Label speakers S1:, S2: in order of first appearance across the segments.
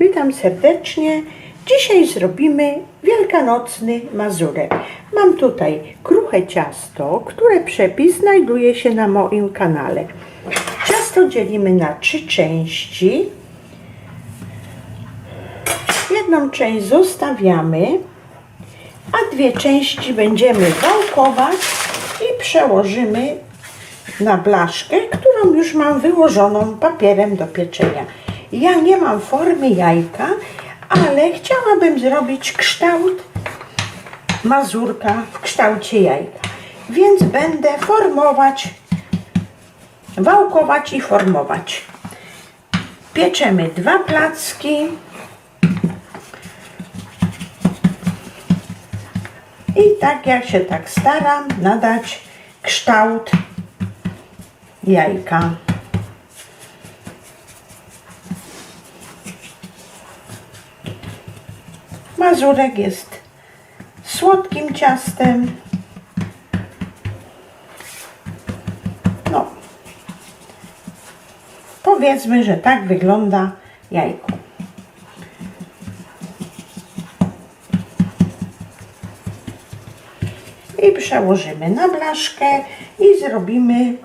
S1: Witam serdecznie. Dzisiaj zrobimy wielkanocny mazurek. Mam tutaj kruche ciasto, które przepis znajduje się na moim kanale. Ciasto dzielimy na trzy części. Jedną część zostawiamy, a dwie części będziemy wałkować i przełożymy na blaszkę, którą już mam wyłożoną papierem do pieczenia. Ja nie mam formy jajka, ale chciałabym zrobić kształt mazurka w kształcie jajka. Więc będę formować, wałkować i formować. Pieczemy dwa placki. I tak jak się tak staram nadać kształt jajka. Mazurek jest słodkim ciastem. No, powiedzmy, że tak wygląda jajko. I przełożymy na blaszkę i zrobimy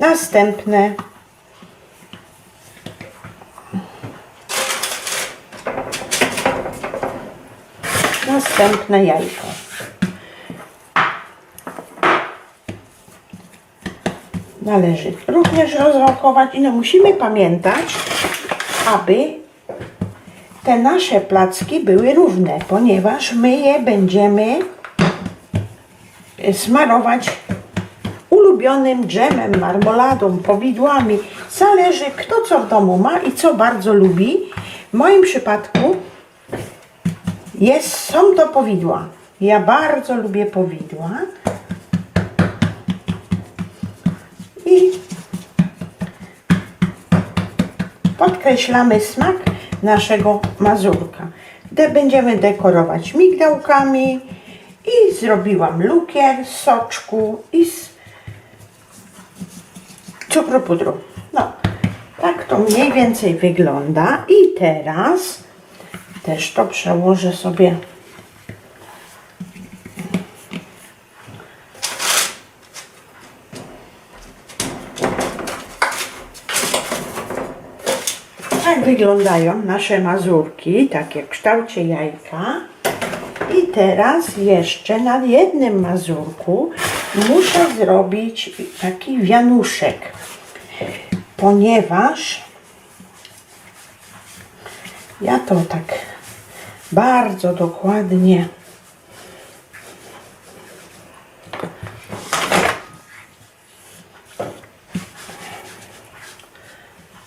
S1: następne następne jajko. Należy również rozwałkować i no musimy pamiętać, aby te nasze placki były równe, ponieważ my je będziemy smarować ulubionym dżemem, marmoladą, powidłami. Zależy kto co w domu ma i co bardzo lubi. W moim przypadku jest, są to powidła. Ja bardzo lubię powidła. I podkreślamy smak naszego mazurka. Będziemy dekorować migdałkami i zrobiłam lukier z soczku i z cukru pudru. No, tak to mniej więcej wygląda. I teraz też to przełożę sobie Tak wyglądają nasze mazurki, takie w kształcie jajka. I teraz jeszcze na jednym mazurku muszę zrobić taki wianuszek, ponieważ ja to tak bardzo dokładnie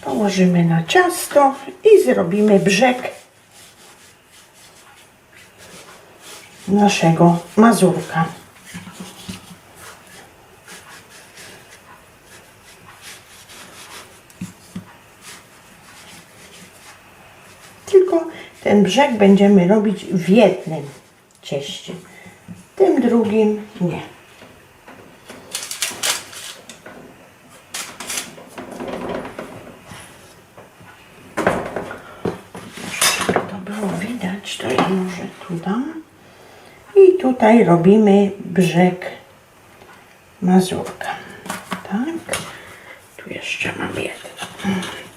S1: położymy na ciasto i zrobimy brzeg naszego mazurka. Ten brzeg będziemy robić w jednym cieście. Tym drugim nie. To było widać, to ja może tu dam. I tutaj robimy brzeg mazurka. Tak. Tu jeszcze mam jeden.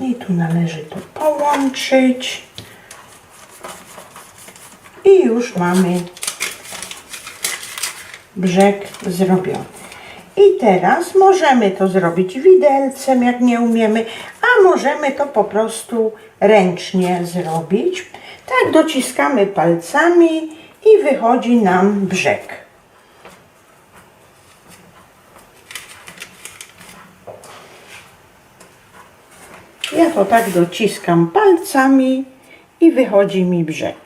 S1: I tu należy to połączyć. I już mamy brzeg zrobiony. I teraz możemy to zrobić widelcem, jak nie umiemy, a możemy to po prostu ręcznie zrobić. Tak dociskamy palcami i wychodzi nam brzeg. Ja to tak dociskam palcami i wychodzi mi brzeg.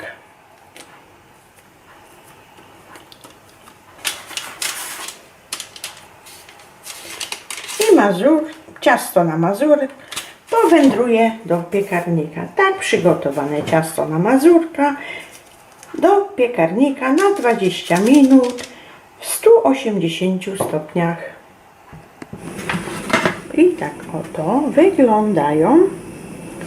S1: I mazur ciasto na mazurek powędruje do piekarnika. Tak przygotowane ciasto na mazurka do piekarnika na 20 minut w 180 stopniach. I tak oto wyglądają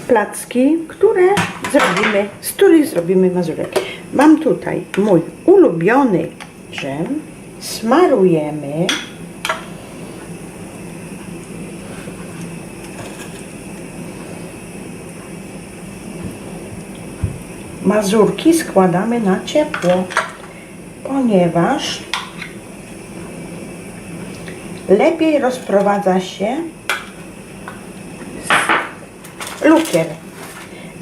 S1: placki, które zrobimy, z których zrobimy mazurek. Mam tutaj mój ulubiony dżem. Smarujemy. Mazurki składamy na ciepło, ponieważ lepiej rozprowadza się lukier.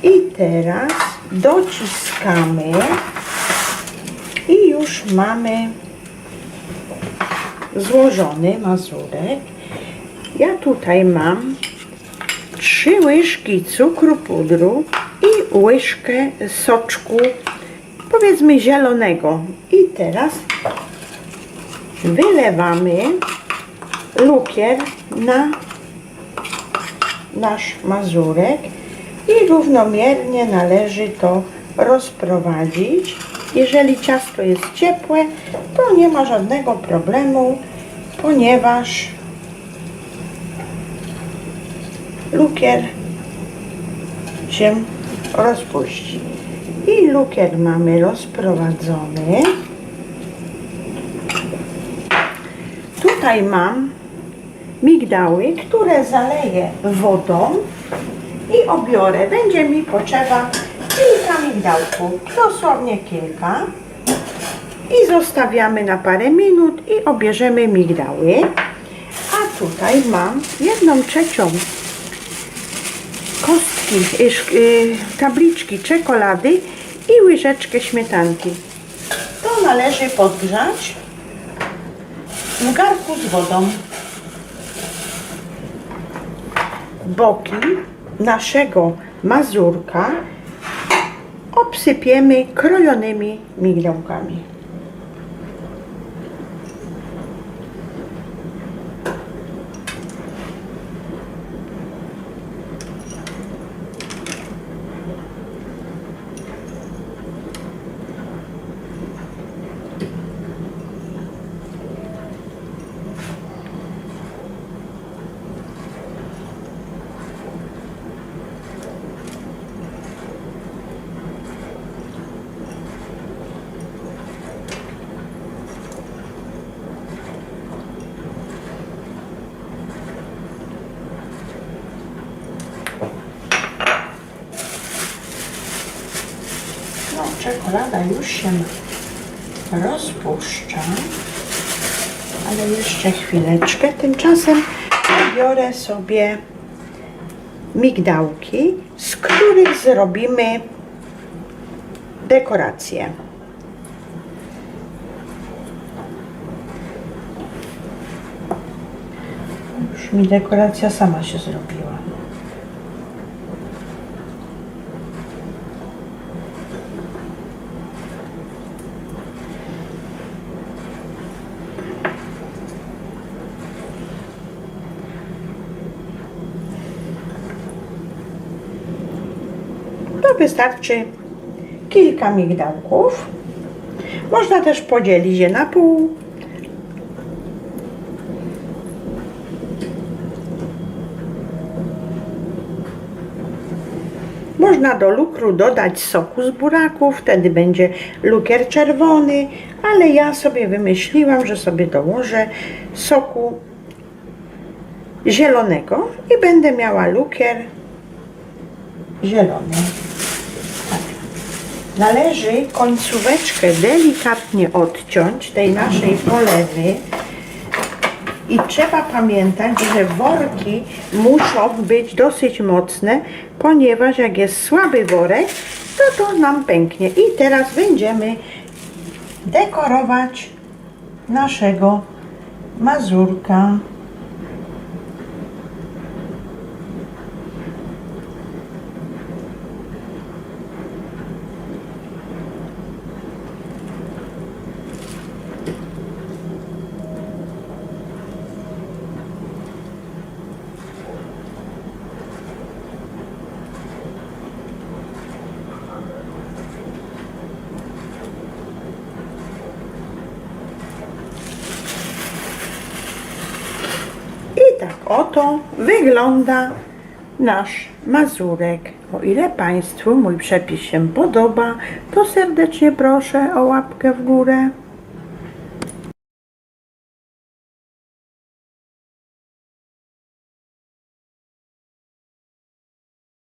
S1: I teraz dociskamy i już mamy złożony mazurek. Ja tutaj mam trzy łyżki cukru pudru i łyżkę soczku, powiedzmy zielonego. I teraz wylewamy lukier na nasz mazurek i równomiernie należy to rozprowadzić. Jeżeli ciasto jest ciepłe, to nie ma żadnego problemu, ponieważ lukier się rozpuści. I lukier mamy rozprowadzony. Tutaj mam migdały, które zaleję wodą i obiorę. Będzie mi potrzeba kilka migdałków, dosłownie kilka. I zostawiamy na parę minut i obierzemy migdały. A tutaj mam jedną trzecią kostki, y, y, tabliczki czekolady i łyżeczkę śmietanki. To należy podgrzać w garku z wodą. Boki naszego mazurka obsypiemy krojonymi migdałkami. No, czekolada już się rozpuszcza, ale jeszcze chwileczkę. Tymczasem biorę sobie migdałki, z których zrobimy dekorację. Już mi dekoracja sama się zrobiła. To wystarczy kilka migdałków. Można też podzielić je na pół. Można do lukru dodać soku z buraków, wtedy będzie lukier czerwony, ale ja sobie wymyśliłam, że sobie dołożę soku zielonego i będę miała lukier zielony. Należy końcóweczkę delikatnie odciąć tej naszej polewy i trzeba pamiętać, że worki muszą być dosyć mocne, ponieważ jak jest słaby worek, to to nam pęknie. I teraz będziemy dekorować naszego mazurka. Tak oto wygląda nasz mazurek. O ile Państwu mój przepis się podoba, to serdecznie proszę o łapkę w górę.